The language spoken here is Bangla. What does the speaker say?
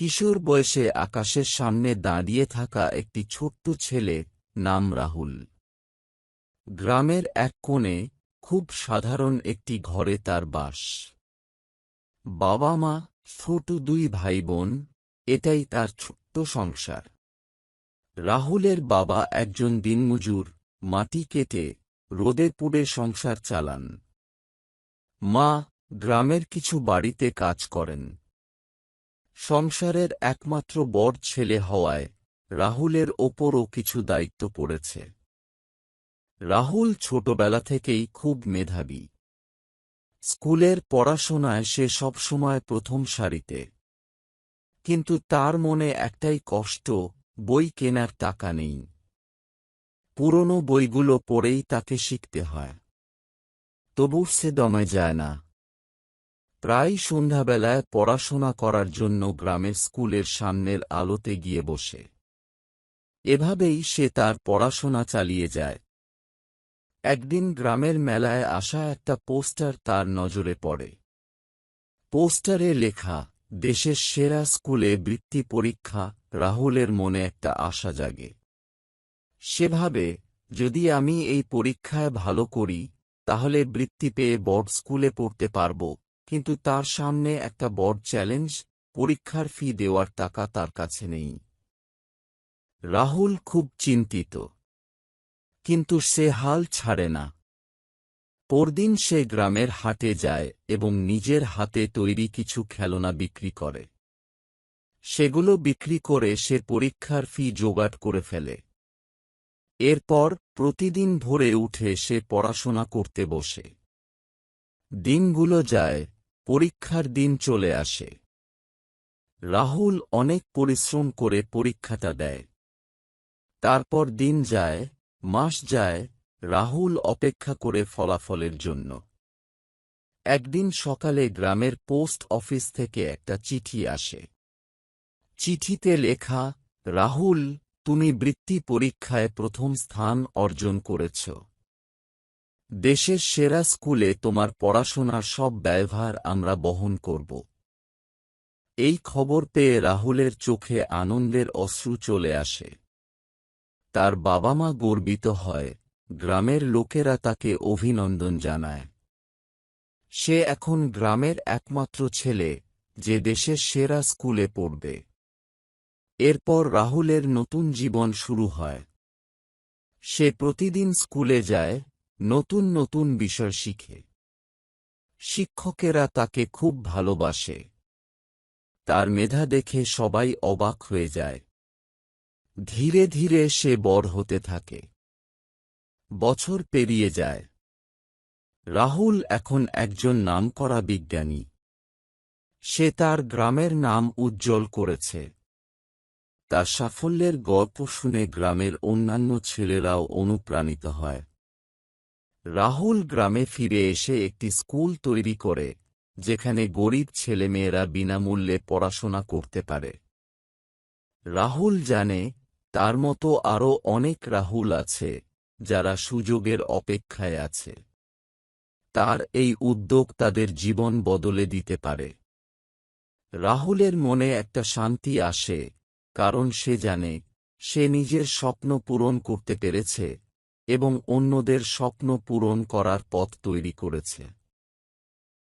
কিশোর বয়সে আকাশের সামনে দাঁড়িয়ে থাকা একটি ছোট্ট ছেলে নাম রাহুল। গ্রামের এক কোণে খুব সাধারণ একটি ঘরে তার বাস। বাবা মা, ছোট দুই ভাই বোন এটাই তার ছোট্ট সংসার। রাহুলের বাবা একজন দিনমজুর, মাটি কেটে রোদে পুড়ে সংসার চালান। মা, গ্রামের কিছু বাড়িতে কাজ করেন। সংসারের একমাত্র বড় ছেলে হওয়ায় রাহুলের ওপরও কিছু দায়িত্ব পড়েছে। রাহুল ছোটবেলা থেকেই খুব মেধাবী। স্কুলের পড়াশোনায় সে সবসময় প্রথম সারিতে। কিন্তু তার মনে একটাই কষ্ট, বই কেনার টাকা নেই। পুরনো বইগুলো পড়েই তাকে শিখতে হয়। তবু সে দমে যায় না। প্রায় সন্ধ্যাবেলায় পড়াশোনা করার জন্য গ্রামের স্কুলের সামনের আলোতে গিয়ে বসে। এভাবেই সে তার পড়াশোনা চালিয়ে যায়। একদিন গ্রামের মেলায় আসা একটা পোস্টার তার নজরে পড়ে। পোস্টারে লেখা, দেশের সেরা স্কুলে বৃত্তি পরীক্ষা, রাহুলের মনে একটা আশা জাগে। সেভাবে, যদি আমি এই পরীক্ষায় ভালো করি, তাহলে বৃত্তি পেয়ে বড় স্কুলে পড়তে পারব। কিন্তু তার সামনে একটা বড় চ্যালেঞ্জ, পরীক্ষার ফি দেওয়ার টাকা তার কাছে নেই। রাহুল খুব চিন্তিত। কিন্তু সে হাল ছাড়ে না। পরদিন সে গ্রামের হাটে যায় এবং নিজের হাতে তৈরি কিছু খেলনা বিক্রি করে। সেগুলো বিক্রি করে সে পরীক্ষার ফি জোগাড় করে ফেলে। এরপর প্রতিদিন ভোরে উঠে সে পড়াশোনা করতে বসে। দিনগুলো যায় পরীক্ষার দিন চলে আসে। রাহুল অনেক পরিশ্রম করে পরীক্ষাটা দেয়। তারপর দিন যায়, মাস যায়, রাহুল অপেক্ষা করে ফলাফলের জন্য। একদিন সকালে গ্রামের পোস্ট অফিস থেকে একটা চিঠি আসে। চিঠিতে লেখা, রাহুল, তুমি বৃত্তি পরীক্ষায় প্রথম স্থান অর্জন করেছ। দেশের সেরা স্কুলে তোমার পড়াশোনার সব ব্যয়ভার আমরা বহন করব। এই খবর পেয়ে রাহুলের চোখে আনন্দের অশ্রু চলে আসে। তার বাবা মা গর্বিত হয়, গ্রামের লোকেরা তাকে অভিনন্দন জানায়। সে এখন গ্রামের একমাত্র ছেলে, যে দেশের সেরা স্কুলে পড়বে। এরপর রাহুলের নতুন জীবন শুরু হয়। সে প্রতিদিন স্কুলে যায় নতুন নতুন বিষয় শিখে। শিক্ষকেরা তাকে খুব ভালোবাসে। তার মেধা দেখে সবাই অবাক হয়ে যায়। ধীরে ধীরে সে বড় হতে থাকে। বছর পেরিয়ে যায়। রাহুল এখন একজন নামকরা বিজ্ঞানী। সে তার গ্রামের নাম উজ্জ্বল করেছে। তার সাফল্যের গল্প শুনে গ্রামের অন্যান্য ছেলেরাও অনুপ্রাণিত হয়। রাহুল গ্রামে ফিরে এসে একটি স্কুল তৈরি করে, যেখানে গরিব ছেলেমেয়েরা বিনামূল্যে পড়াশোনা করতে পারে। রাহুল জানে, তার মতো আরও অনেক রাহুল আছে, যারা সুযোগের অপেক্ষায় আছে। তার এই উদ্যোগ তাদের জীবন বদলে দিতে পারে। রাহুলের মনে একটা শান্তি আসে, কারণ সে জানে, সে নিজের স্বপ্ন পূরণ করতে পেরেছে এবং অন্যদের স্বপ্ন পূরণ করার পথ তৈরি করেছে।